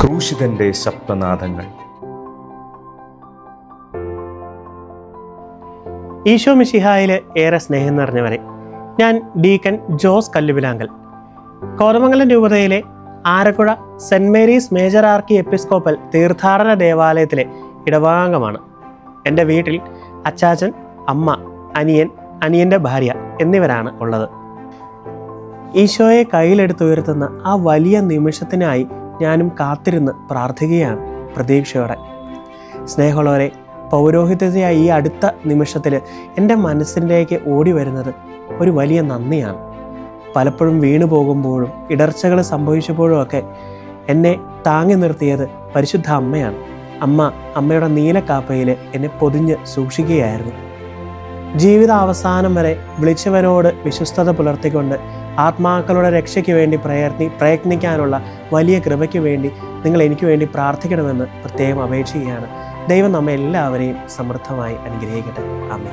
ക്രൂശിതന്റെ ശബ്ദനാഥങ്ങൾ ഈശോ മിശിഹായിൽ ഏറെ സ്നേഹം നിറഞ്ഞവരെ ഞാൻ ഡീക്കൻ ജോസ് കല്ലുവിലാങ്കൽ. കോതമംഗലം രൂപതയിലെ Arakuzha Saint Mary's major archiepiscopal തീർത്ഥാടന ദേവാലയത്തിലെ ഇടവാംഗമാണ്. എന്റെ വീട്ടിൽ അച്ചാച്ചൻ അമ്മ അനിയൻ അനിയന്റെ ഭാര്യ എന്നിവരാണ് ഉള്ളത്. ഈശോയെ കയ്യിലെടുത്തുയർത്തുന്ന ആ വലിയ നിമിഷത്തിനായി ഞാനും കാത്തിരുന്ന് പ്രാർത്ഥിക്കുകയാണ് പ്രതീക്ഷയോടെ. സ്നേഹമുള്ളവരെ പൗരോഹിത്യതയായ ഈ അടുത്ത നിമിഷത്തിൽ എന്റെ മനസ്സിലേക്ക് ഓടി വരുന്നത് ഒരു വലിയ നന്ദിയാണ്. പലപ്പോഴും വീണു പോകുമ്പോഴും ഇടർച്ചകൾ സംഭവിച്ചപ്പോഴും ഒക്കെ എന്നെ താങ്ങി നിർത്തിയത് പരിശുദ്ധ അമ്മയാണ്. അമ്മ അമ്മയുടെ നീലക്കാപ്പയിൽ എന്നെ പൊതിഞ്ഞ് സൂക്ഷിക്കുകയായിരുന്നു. ജീവിത അവസാനം വരെ വിളിച്ചവനോട് വിശ്വസ്തത പുലർത്തിക്കൊണ്ട് ആത്മാക്കളുടെ രക്ഷയ്ക്ക് വേണ്ടി പ്രയത്നി പ്രയത്നിക്കാനുള്ള വലിയ കൃപയ്ക്ക് വേണ്ടി നിങ്ങൾ എനിക്ക് വേണ്ടി പ്രാർത്ഥിക്കണമെന്ന് പ്രത്യേകം അപേക്ഷിക്കുകയാണ്. ദൈവം നമ്മെ എല്ലാവരെയും സമൃദ്ധമായി അനുഗ്രഹിക്കട്ടെ. അമ്മേ